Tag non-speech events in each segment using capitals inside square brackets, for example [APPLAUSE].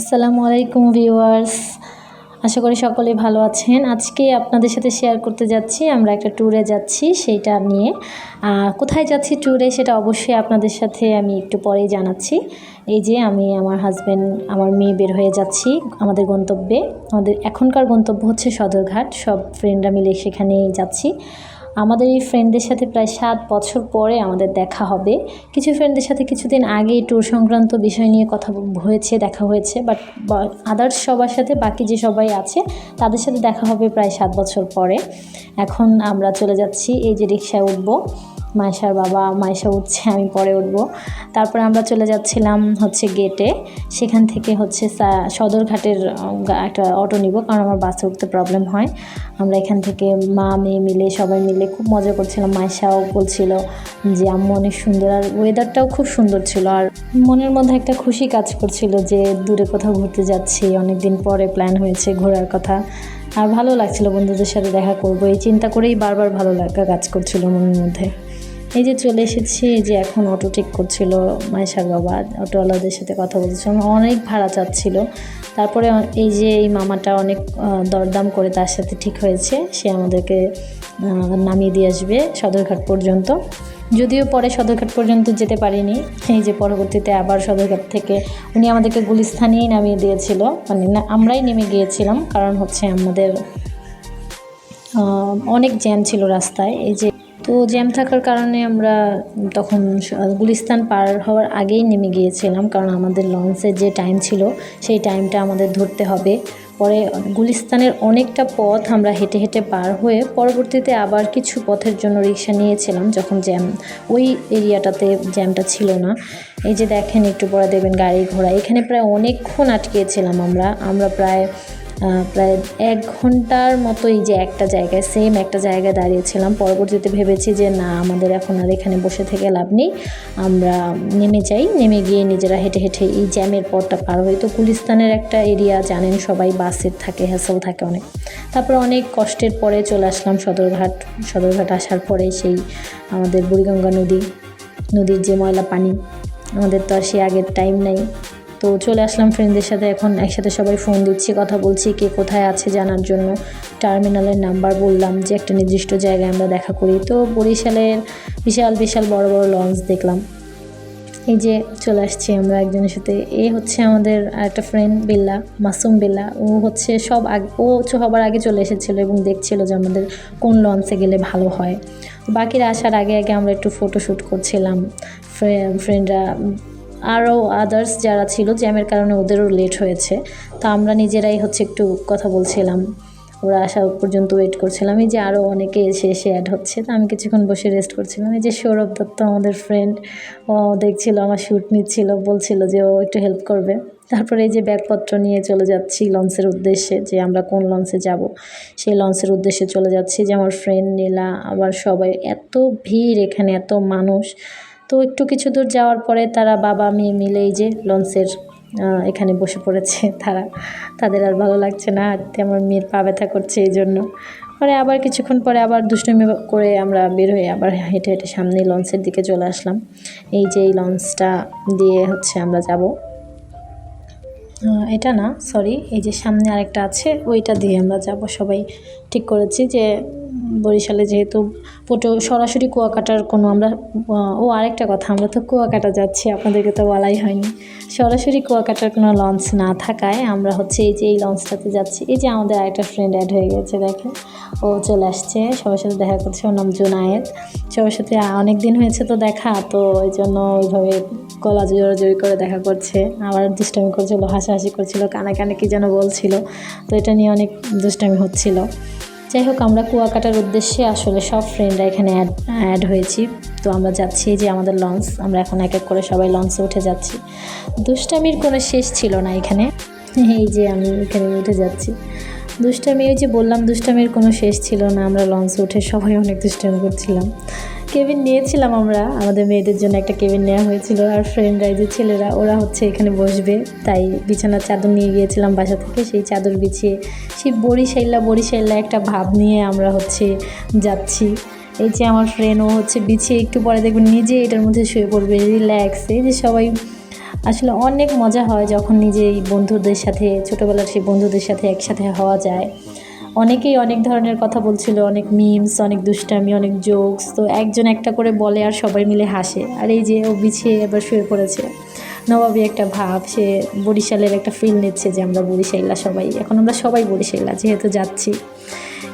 আসসালামু আলাইকুম ভিউয়ার্স। আশা করি সকলে ভালো আছেন। আজকে আপনাদের সাথে শেয়ার করতে যাচ্ছি। আমরা একটা ট্যুরে যাচ্ছি সেইটা নিয়ে। কোথায় যাচ্ছি ট্যুরে সেটা অবশ্যই আপনাদের সাথে আমি একটু পরেই জানাচ্ছি। এই যে আমি আমার হাজব্যান্ড আমার মেয়ে বের হয়ে যাচ্ছি আমাদের গন্তব্যে। আমাদের এখনকার গন্তব্য হচ্ছে সদরঘাট। সব ফ্রেন্ডরা মিলে সেখানেই যাচ্ছি। আমাদের এই ফ্রেন্ডদের সাথে প্রায় সাত বছর পরে আমাদের দেখা হবে। কিছু ফ্রেন্ডদের সাথে কিছুদিন আগেই ট্যুর সংক্রান্ত বিষয় নিয়ে কথা হয়েছে, দেখা হয়েছে বাট আদার্স সবার সাথে বাকি যে সবাই আছে, তাদের সাথে দেখা হবে প্রায় সাত বছর পরে। এখন আমরা চলে যাচ্ছি, এই যে রিক্সায় উঠবো। মায়েশার বাবা, মায়েশা উঠছে, আমি পরে উঠবো। তারপরে আমরা চলে যাচ্ছিলাম হচ্ছে গেটে সেখান থেকে হচ্ছে সদরঘাটের একটা অটো নিব, কারণ আমার বাসে উঠতে প্রবলেম হয়। আমরা এখান থেকে মা, মেয়ে মিলে, সবাই মিলে খুব মজা করছিলাম। মায়েশাও বলছিল যে, আম্মু, অনেক সুন্দর। আর ওয়েদারটাও খুব সুন্দর ছিল। আর মনের মধ্যে একটা খুশি কাজ করছিল যে, দূরে কোথাও ঘুরতে যাচ্ছি। অনেক দিন পরে প্ল্যান হয়েছে ঘোরার কথা। আর ভালো লাগছিল বন্ধুদের সাথে দেখা করব। এই চিন্তা করেই বারবার ভালো লাগা কাজ করছিল মনের মধ্যে। এই যে চলে এসেছি, এই যে এখন অটো ঠিক করছিল মাইশার বাবা অটোওয়ালাদের সাথে কথা বলছিল অনেক ভাড়া চাচ্ছিল। তারপরে এই যে এই মামাটা অনেক দরদাম করে তার সাথে ঠিক হয়েছে। সে আমাদেরকে নামিয়ে দিয়ে আসবে সদরঘাট পর্যন্ত। যদিও পরে সদরঘাট পর্যন্ত যেতে পারিনি। এই যে পরবর্তীতে আবার সদরঘাট থেকে উনি আমাদেরকে গুলিস্থানেই নামিয়ে দিয়েছিল। মানে আমরাই নেমে গিয়েছিলাম। কারণ হচ্ছে আমাদের অনেক জ্যাম ছিল রাস্তায়। এই যে তো জ্যাম থাকার কারণে আমরা তখন গুলিস্তান পার হওয়ার আগেই নেমে গিয়েছিলাম, কারণ আমাদের লঞ্চের যে টাইম ছিল, সেই টাইমটা আমাদের ধরতে হবে। পরে গুলিস্তানের অনেকটা পথ আমরা হেঁটে হেঁটে পার হয়ে পরবর্তীতে আবার কিছু পথের জন্য রিক্সা নিয়েছিলাম, যখন জ্যাম, ওই এরিয়াটাতে জ্যামটা ছিল না। এই যে দেখেন, একটু পরে দেখবেন গাড়ি ঘোড়া। এখানে প্রায় অনেকক্ষণ আটকেছিলাম আমরা। আমরা প্রায় প্রায় এক ঘণ্টার মতো এই যে একটা জায়গায় সেম একটা জায়গায় দাঁড়িয়েছিলাম। পরবর্তীতে ভেবেছি যে না, আমাদের এখন আর এখানে বসে থেকে লাভ নেই। আমরা নেমে যাই। নেমে গিয়ে নিজেরা হেঁটে হেঁটে এই জ্যামের পথটা পার হই। তো গুলিস্তানের একটা এরিয়া জানেন সবাই, বাসের থাকে হ্যাসেল থাকে অনেক। তারপর অনেক কষ্টের পরে চলে আসলাম সদরঘাট। সদরঘাট আসার পরে সেই আমাদের বুড়িগঙ্গা নদী, নদীর যে ময়লা পানি, আমাদের তো আর সে আগের টাইম নেই। তো চলে আসলাম ফ্রেন্ডদের সাথে। এখন একসাথে সবাই ফোন দিচ্ছি, কথা বলছি, কে কোথায় আছে জানার জন্য। টার্মিনালের নাম্বার বললাম যে একটা নির্দিষ্ট জায়গায় আমরা দেখা করি। তো বরিশালের বিশাল বিশাল বড় বড় লঞ্চ দেখলাম। এই যে চলে আসছি আমরা একজনের সাথে। এ হচ্ছে আমাদের আরেকটা ফ্রেন্ড বিল্লা, মাসুম বিল্লা। ও হচ্ছে সব আগে, ও সবার আগে চলে এসেছিল এবং দেখছিল যে আমাদের কোন লঞ্চে গেলে ভালো হয়। বাকিরা আসার আগে আগে আমরা একটু ফটোশ্যুট করছিলাম। ফ্রেন্ডরা আরও আদার্স যারা ছিল জ্যামের কারণে ওদেরও লেট হয়েছে। তো আমরা নিজেরাই হচ্ছে একটু কথা বলছিলাম। ওরা আসা পর্যন্ত ওয়েট করছিলাম। এই যে আরও অনেকে এসে এসে অ্যাড হচ্ছে। তো আমি কিছুক্ষণ বসে রেস্ট করছিলাম। এই যে সৌরভ দত্ত আমাদের ফ্রেন্ড ও দেখছিল, আমার শ্যুট নিচ্ছিল, বলছিল যে ও একটু হেল্প করবে। তারপরে এই যে ব্যাগপত্র নিয়ে চলে যাচ্ছি লঞ্চের উদ্দেশ্যে, যে আমরা কোন লঞ্চে যাব। সেই লঞ্চের উদ্দেশ্যে চলে যাচ্ছি যে আমার ফ্রেন্ড নীলা, আবার সবাই এত ভিড় এখানে, এত মানুষ। তো একটু কিছু দূর যাওয়ার পরে তারা বাবা, মেয়ে মিলে এই যে লঞ্চের এখানে বসে পড়েছে [LAUGHS] তারা। তাদের আর ভালো লাগছে না হাঁটতে আমার মেয়ের পা ব্যথা করছে এই জন্য। পরে আবার কিছুক্ষণ পরে আবার দুষ্টুমি করে আমরা বের হয়ে আবার হেঁটে হেঁটে সামনে লঞ্চের দিকে চলে আসলাম। এই যে এই লঞ্চটা দিয়ে হচ্ছে আমরা যাব। এটা না সরি এই যে সামনে আরেকটা আছে, ওইটা দিয়ে আমরা যাব। সবাই ঠিক করেছি যে বরিশালে যেহেতু ফটো সরাসরি কুয়াকাটার কোনো আমরা ও আরেকটা কথা, আমরা তো কুয়াকাটা যাচ্ছি, আপনাদেরকে তো বলাই হয়নি। সরাসরি কুয়াকাটার কোনো লঞ্চ না থাকায় আমরা হচ্ছে এই যে, এই লঞ্চটাতে যাচ্ছি। এই যে আমাদের আরেকটা ফ্রেন্ড অ্যাড হয়ে গেছে দেখে ও চলে আসছে, সবার সাথে দেখা করছে, ওর নাম জুনায়েদ। সবার সাথে অনেক দিন হয়েছে তো দেখা, তো ওই জন্য ওইভাবে গলা জোরাজোরি করে দেখা করছে। আবার দুষ্টামি করছিল, হাসাহাসি করছিল, কানে কানে কী যেন বলছিল। তো এটা নিয়ে অনেক দুষ্টামি হচ্ছিল। যাই হোক, আমরা কুয়াকাটার উদ্দেশ্যে আসলে সব ফ্রেন্ডরা এখানে অ্যাড অ্যাড হয়েছি। তো আমরা যাচ্ছি যে আমাদের লঞ্চ আমরা এখন এক এক করে সবাই লঞ্চে উঠে যাচ্ছি। দুষ্টামির কোনো শেষ ছিল না এখানে। [LAUGHS] এই যে আমি এখানে উঠে যাচ্ছি। দুষ্টামি, ওই যে বললাম, দুষ্টামির কোনো শেষ ছিল না। আমরা লঞ্চে উঠে সবাই অনেক দুষ্টামি করছিলাম। কেবিন নিয়েছিলাম আমরা। আমাদের মেয়েদের জন্য একটা কেবিন নেওয়া হয়েছিল আর ফ্রেন্ডরা এই যে ছেলেরা, ওরা হচ্ছে এখানে বসবে। তাই বিছানার চাদর নিয়ে গিয়েছিলাম বাসা থেকে। সেই চাদর বিছিয়ে, সেই বরিশাইল্লা বরিশাইল্লা একটা ভাব নিয়ে আমরা হচ্ছে যাচ্ছি। এই যে আমার ফ্রেন্ড ও হচ্ছে বিছিয়ে একটু পরে দেখবেন নিজে এটার মধ্যে শুয়ে পড়বে রিল্যাক্স এই যে সবাই, আসলে অনেক মজা হয় যখন নিজেই বন্ধুদের সাথে, ছোটোবেলার সেই বন্ধুদের সাথে একসাথে হওয়া যায়। অনেকেই অনেক ধরনের কথা বলছিল, অনেক মিমস অনেক দুষ্টামি, অনেক জোকস তো একজন একটা করে বলে আর সবাই মিলে হাসে। আর এই যে ও বিছিয়ে এবার শুয়ে পড়েছে। নবাবী একটা ভাব, সে বরিশালের একটা ফিল নিচ্ছে যে আমরা বরিশাইলা সবাই, এখন আমরা সবাই বরিশাইলা যেহেতু যাচ্ছি।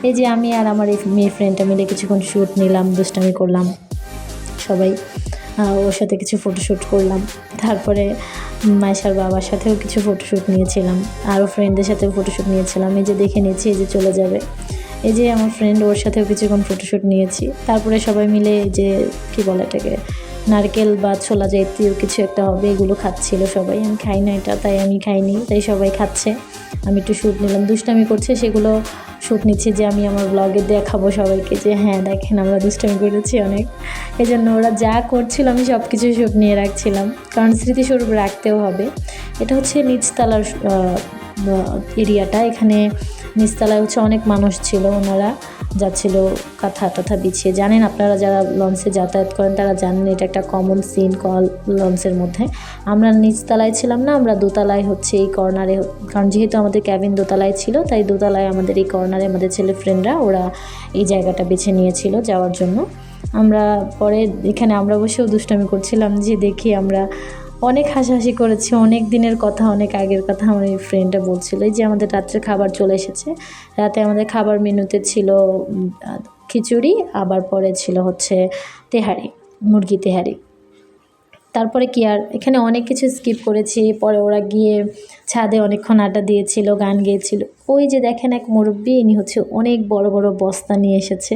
এই যে আমি আর আমার এই মেয়ে ফ্রেন্ডটা মিলে কিছুক্ষণ শ্যুট নিলাম, দুষ্টামি করলাম সবাই। ওর সাথে কিছু ফটোশ্যুট করলাম। তারপরে মাইশার বাবার সাথেও কিছু ফটোশ্যুট নিয়েছিলাম। আরও ফ্রেন্ডদের সাথেও ফটোশ্যুট নিয়েছিলাম। এই যে দেখে নিয়েছি এই যে চলে যাবে। এই যে আমার ফ্রেন্ড ওর সাথেও কিছুক্ষণ ফটোশ্যুট নিয়েছি। তারপরে সবাই মিলে যে, কি বলে এটাকে? নারকেল বা ছোলা জাতীয় কিছু একটা হবে, এগুলো খাচ্ছিল সবাই। আমি খাই না এটা, তাই আমি খাইনি, তাই সবাই খাচ্ছে। আমি একটু শ্যুট নিলাম। দুষ্টামি করছে, সেগুলো শ্যুট নিচ্ছে যে আমি আমার ব্লগে দেখাবো সবাইকে যে হ্যাঁ দেখেন আমরা দুষ্টামি করেছি অনেক। এই জন্য ওরা যা করছিল আমি সব কিছু শ্যুট নিয়ে রাখছিলাম। কারণ স্মৃতিস্বরূপ রাখতেও হবে। এটা হচ্ছে নিচতলার এরিয়াটা। এখানে নিচতলায় হচ্ছে অনেক মানুষ ছিল ওনারা। যাচ্ছিল কাঁথা টাথা বিছিয়ে। জানেন আপনারা যারা লঞ্চে যাতায়াত করেন, তারা জানেন এটা একটা কমন সিন কল লঞ্চের মধ্যে। আমরা নিচতলায় ছিলাম না, আমরা দোতলায় হচ্ছে এই কর্নারে কারণ যেহেতু আমাদের ক্যাবিন দোতলায় ছিল, তাই দোতলায় আমাদের এই কর্নারে আমাদের ছেলে ফ্রেন্ডরা ওরা এই জায়গাটা বেছে নিয়েছিল যাওয়ার জন্য। আমরা পরে এখানে আমরা বসেও দুষ্টামি করছিলাম যে দেখি আমরা অনেক হাসাহাসি করেছি, অনেক দিনের কথা, অনেক আগের কথা আমার এই ফ্রেন্ডটা বলছিল। যে আমাদের রাত্রে খাবার চলে এসেছে। রাতে আমাদের খাবার মেনুতে ছিল খিচুড়ি, আবার পরে ছিল হচ্ছে তেহারি, মুরগি তেহারি। তারপরে কি আর, এখানে অনেক কিছু স্কিপ করেছি। পরে ওরা গিয়ে ছাদে অনেকক্ষণ আড্ডা দিয়েছিল, গান গেয়েছিল। ওই যে দেখেন এক মুরব্বী, ইনি হচ্ছে অনেক বড় বড় বস্তা নিয়ে এসেছে।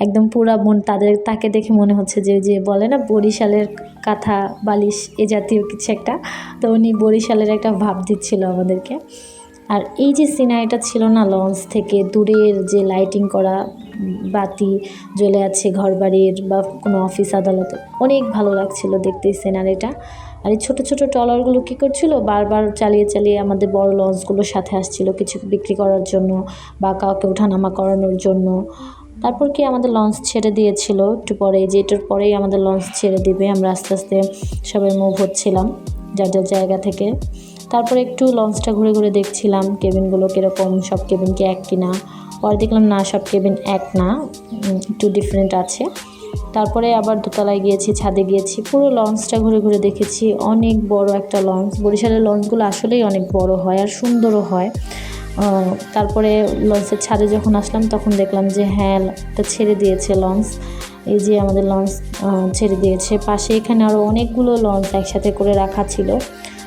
একদম পুরা মন তাদের, তাকে দেখে মনে হচ্ছে যে যে বলে না, বরিশালের কাঁথা বালিশ এ জাতীয় কিছু একটা। তো উনি বরিশালের একটা ভাব দিচ্ছিল আমাদেরকে। আর এই যে সিনারিটা ছিল না লঞ্চ থেকে, দূরের যে লাইটিং করা বাতি জ্বলে আছে ঘরবাড়ির বা কোনো অফিস আদালতে, অনেক ভালো লাগছিল দেখতে এই সিনারিটা। আর এই ছোটো ছোটো ট্রলারগুলো কী করছিল? বারবার চালিয়ে চালিয়ে আমাদের বড় লঞ্চগুলোর সাথে আসছিল কিছু বিক্রি করার জন্য বা কাউকে ওঠানামা করানোর জন্য। তারপর কি আমাদের লঞ্চ ছেড়ে দিয়েছিল? একটু পরে যে এটার পরেই আমাদের লঞ্চ ছেড়ে দিবে, আমরা আস্তে আস্তে সবাই মুভ হচ্ছিলাম। যার যার জায়গা থেকে। তারপরে একটু লঞ্চটা ঘুরে ঘুরে দেখছিলাম, কেবিনগুলো কীরকম, সব কেবিন কি এক কিনা। পরে দেখলাম, না, সব কেবিন এক না একটু ডিফারেন্ট আছে। তারপরে আবার দোতলায় গিয়েছি, ছাদে গিয়েছি, পুরো লঞ্চটা ঘুরে ঘুরে দেখেছি। অনেক বড় একটা লঞ্চ। বরিশালের লঞ্চগুলো আসলেই অনেক বড় হয় আর সুন্দরও হয়। তারপরে লঞ্চের ছাদে যখন আসলাম, তখন দেখলাম যে হ্যাঁ ছেড়ে দিয়েছে লঞ্চ। এই যে আমাদের লঞ্চ ছেড়ে দিয়েছে। পাশে এখানে আরও অনেকগুলো লঞ্চ একসাথে করে রাখা ছিল।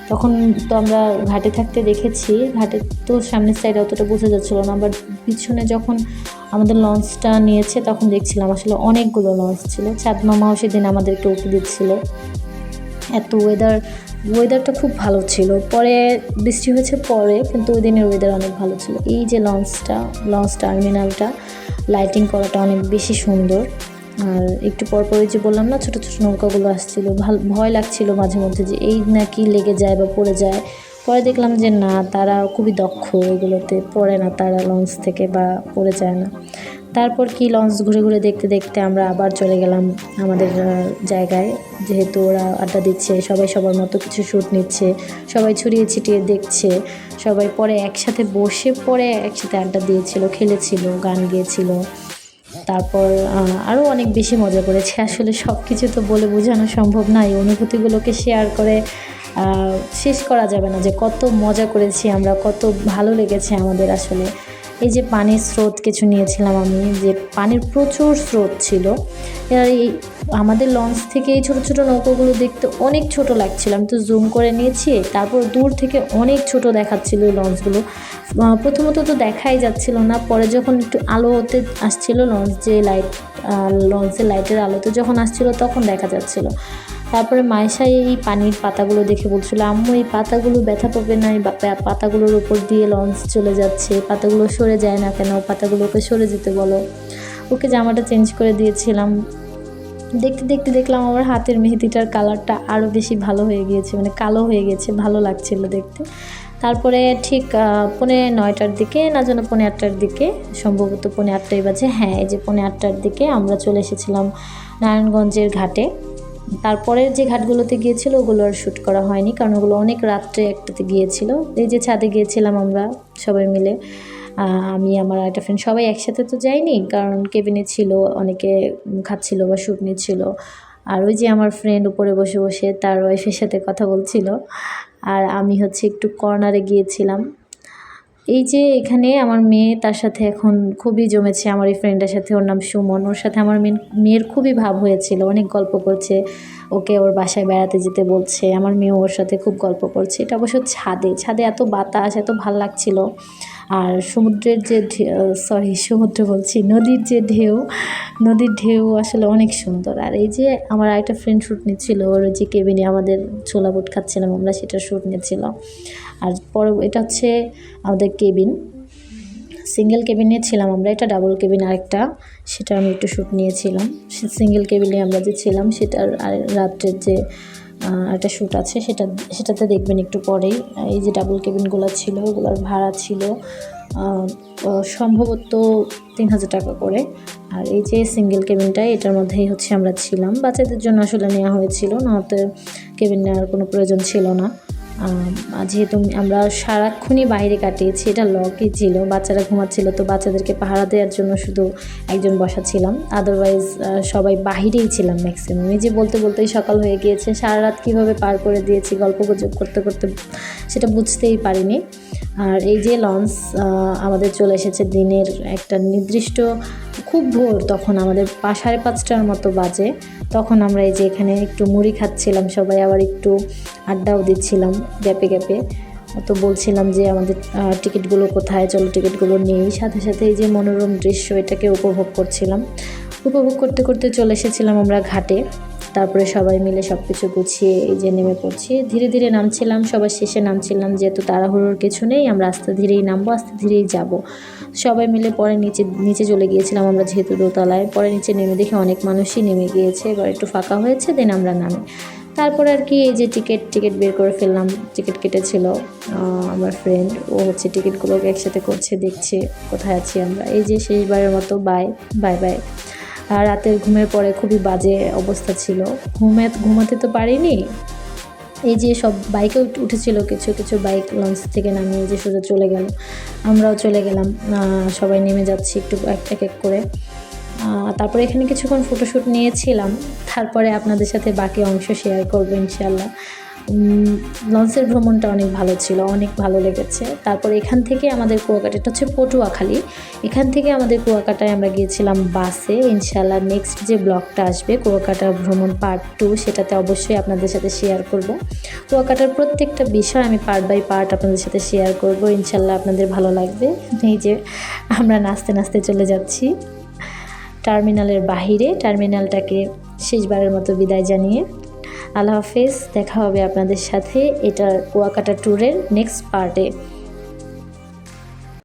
তখন তো আমরা ঘাটে থাকতে দেখেছি। ঘাটে তো সামনের সাইডে অতটা বোঝা যাচ্ছিল না বাট পিছনে যখন আমাদের লঞ্চটা নিয়েছে, তখন দেখছিলাম আসলে অনেকগুলো লঞ্চ ছিল। চাঁদ মামাও সেদিন আমাদেরকে উঠে দিচ্ছিল। এত ওয়েদার ওয়েদারটা খুব ভালো ছিল। পরে বৃষ্টি হয়েছে পরে, কিন্তু ওই দিনের ওয়েদার অনেক ভালো ছিল। এই যে লঞ্চটা লঞ্চ টার্মিনালটা লাইটিং করাটা অনেক বেশি সুন্দর। আর একটু পর পরে যে বললাম না, ছোটো ছোটো নৌকাগুলো আসছিল, ভালো, ভয় লাগছিল মাঝে মধ্যে যে এই নাকি লেগে যায় বা পড়ে যায়। পরে দেখলাম যে না, তারা খুবই দক্ষ, এগুলোতে পড়ে না, তারা লঞ্চ থেকে বা পড়ে যায় না। তারপর কি লঞ্চ ঘুরে ঘুরে দেখতে দেখতে আমরা আবার চলে গেলাম আমাদের জায়গায়। যেহেতু ওরা আড্ডা দিচ্ছে, সবাই সবার মতো কিছু শ্যুট নিচ্ছে, সবাই ছড়িয়ে ছিটিয়ে দেখছে, সবাই পরে একসাথে বসে পরে একসাথে আড্ডা দিয়েছিল, খেলেছিল, গান গেয়েছিল। তারপর আরও অনেক বেশি মজা করেছি। আসলে সব কিছু তো বলে বোঝানো সম্ভব না। এই অনুভূতিগুলোকে শেয়ার করে শেষ করা যাবে না যে কত মজা করেছি আমরা, কত ভালো লেগেছে আমাদের আসলে। এই যে পানির স্রোত কিছু নিয়েছিলাম আমি, যে পানির প্রচুর স্রোত ছিল। এই আমাদের লঞ্চ থেকে এই ছোটো ছোটো নৌকোগুলো দেখতে অনেক ছোট লাগছিল। আমি তো জুম করে নিয়েছি, তারপর দূর থেকে অনেক ছোট দেখাচ্ছিল লঞ্চগুলো। প্রথমত তো দেখাই যাচ্ছিল না, পরে যখন একটু আলোতে আসছিল লঞ্চ যে লাইট লঞ্চের লাইটের আলোতে যখন আসছিল তখন দেখা যাচ্ছিল। তারপরে মাইশা এই পানির পাতাগুলো দেখে বলছিল, আম্মু, এই পাতাগুলো ব্যথা পাবে না, এই পাতাগুলোর উপর দিয়ে লঞ্চ চলে যাচ্ছে, পাতাগুলো সরে যায় না কেন, পাতাগুলোকে সরে যেতে বলো। ওকে জামাটা চেঞ্জ করে দিয়েছিলাম। দেখতে দেখতে দেখলাম আমার হাতের মেহেদিটার কালারটা আরও বেশি ভালো হয়ে গিয়েছে মানে কালো হয়ে গেছে, ভালো লাগছিল দেখতে। তারপরে ঠিক পৌনে নয়টার দিকে, না যেন পৌনে আটটার দিকে, সম্ভবত পৌনে আটটাই বাজে হ্যাঁ এই যে পৌনে আটটার দিকে আমরা চলে এসেছিলাম নারায়ণগঞ্জের ঘাটে। তারপরের যে ঘাটগুলোতে গিয়েছিল, ওগুলো আর শ্যুট করা হয়নি, কারণ ওগুলো অনেক রাত্রে একটাতে গিয়েছিল। এই যে ছাদে গিয়েছিলাম আমরা সবাই মিলে আমি, আমার একটা ফ্রেন্ড সবাই একসাথে তো যাইনি, কারণ কেবিনে ছিল, অনেকে খাচ্ছিল বা শ্যুট নিচ্ছিল। আর ওই যে আমার ফ্রেন্ড উপরে বসে বসে তার ওয়াইফের সাথে কথা বলছিল। আর আমি হচ্ছে একটু কর্নারে গিয়েছিলাম। এই যে এখানে আমার মেয়ে তার সাথে এখন খুবই জমেছে, আমার এই ফ্রেন্ডের সাথে, ওর নাম সুমন। ওর সাথে আমার মেয়ের মেয়ের খুবই ভাব হয়েছিল, অনেক গল্প করছে। ওকে ওর বাসায় বেড়াতে যেতে বলছে, আমার মেয়ে ওর সাথে খুব গল্প করছে। এটা অবশ্য ছাদে ছাদে এত বাতাস, এত ভালো লাগছিল। আর সমুদ্রের যে সরি সমুদ্র বলছি, নদীর যে ঢেউ, নদীর ঢেউ আসলে অনেক সুন্দর। আর এই যে আমার আরেকটা ফ্রেন্ড শ্যুট নিচ্ছিল, ওর যে কেবিনে আমাদের ছোলা বুট খাচ্ছিলাম আমরা, সেটা শ্যুট নিচ্ছিল। আর পরে এটা হচ্ছে আমাদের কেবিন সিঙ্গেল কেবিনে ছিলাম আমরা, এটা ডাবল কেবিন আরেকটা, সেটা আমি একটু শ্যুট নিয়েছিলাম। সিঙ্গেল কেবিনে আমরা যে ছিলাম, সেটার আর রাত্রের যে একটা শ্যুট আছে, সেটা, সেটাতে দেখবেন একটু পরেই। এই যে ডাবল কেবিনগুলো ছিল, ওগুলোর ভাড়া ছিল সম্ভবত তিন হাজার টাকা করে। আর এই যে সিঙ্গেল কেবিনটাই এটার মধ্যেই হচ্ছে আমরা ছিলাম। বাচ্চাদের জন্য আসলে নেওয়া হয়েছিল, নয়তো কেবিন নেওয়ার কোনো প্রয়োজন ছিল না। যেহেতু আমরা সারাক্ষণই বাইরে কাটিয়েছি, এটা লকই ছিল। বাচ্চারা ঘুমাচ্ছিল তো বাচ্চাদেরকে পাহারা দেওয়ার জন্য শুধু একজন বসা ছিলাম। আদারওয়াইজ সবাই বাহিরেই ছিলাম ম্যাক্সিমাম এই যে বলতে বলতেই সকাল হয়ে গিয়েছে সারা রাত কীভাবে পার করে দিয়েছি, গল্প গুজব করতে করতে সেটা বুঝতেই পারিনি। আর এই যে লঞ্চ আমাদের চলে এসেছে দিনের একটা নির্দিষ্ট খুব ভোর তখন আমাদের সাড়ে পাঁচটার মতো বাজে। তখন আমরা এই যে এখানে একটু মুড়ি খাচ্ছিলাম, সবাই আবার একটু আড্ডাও দিচ্ছিলাম গ্যাপে গ্যাপে। তো বলছিলাম যে আমাদের টিকিটগুলো কোথায়, চলো টিকিটগুলো নেই। সাথে সাথে এই যে মনোরম দৃশ্য এটাকে উপভোগ করছিলাম। উপভোগ করতে করতে চলে এসেছিলাম আমরা ঘাটে। তারপরে সবাই মিলে সব কিছু গুছিয়ে এই যে নেমে পড়ছি। ধীরে ধীরে নামছিলাম, সবার শেষে নামছিলাম, যেহেতু তাড়াহুড়োর কিছু নেই, আমরা আস্তে ধীরেই নামবো, আস্তে ধীরেই যাব। সবাই মিলে পরে নিচে নিচে চলে গিয়েছিলাম আমরা যেহেতু দোতলায়। পরে নিচে নেমে দেখে অনেক মানুষই নেমে গিয়েছে, এবার একটু ফাঁকা হয়েছে, দেন আমরা নামি। তারপর আর কি এই যে টিকিট টিকিট বের করে ফেললাম, টিকিট কেটেছিল আমার ফ্রেন্ড ও হচ্ছে টিকিটগুলোকে একসাথে করছে, দেখছে কোথায় আছি আমরা। এই যে শেষবারের মতো বাই বাই বাই রাতের ঘুমের পরে খুবই বাজে অবস্থা ছিল। ঘুমে, ঘুমাতে তো পারিনি। এই যে সব বাইকে উঠেছিল, কিছু কিছু বাইক লঞ্চ থেকে নামিয়ে যে সোজা চলে গেল। আমরাও চলে গেলাম। সবাই নেমে যাচ্ছি একটু এক এক করে। তারপরে এখানে কিছুক্ষণ ফটোশ্যুট নিয়েছিলাম। তারপরে আপনাদের সাথে বাকি অংশ শেয়ার করব ইনশাল্লাহ লঞ্চের ভ্রমণটা অনেক ভালো ছিল, অনেক ভালো লেগেছে। তারপরে এখান থেকে আমাদের কুয়াকাটা এটা হচ্ছে পটুয়াখালী। এখান থেকে আমাদের কুয়াকাটায় আমরা গিয়েছিলাম বাসে। ইনশাল্লাহ নেক্সট যে ব্লগটা আসবে, কুয়াকাটা ভ্রমণ পার্ট টু সেটাতে অবশ্যই আপনাদের সাথে শেয়ার করব। কুয়াকাটার প্রত্যেকটা বিষয় আমি পার্ট বাই পার্ট আপনাদের সাথে শেয়ার করব। ইনশাল্লাহ আপনাদের ভালো লাগবে। এই যে আমরা নাচতে নাচতে চলে যাচ্ছি। টার্মিনালের বাহিরে, টার্মিনালটাকে শেষবারের মতো বিদায় জানিয়ে আল্লাহ হাফিজ দেখা হবে আপনাদের সাথে এটা কুয়াকাটা ট্যুরের নেক্সট পার্টে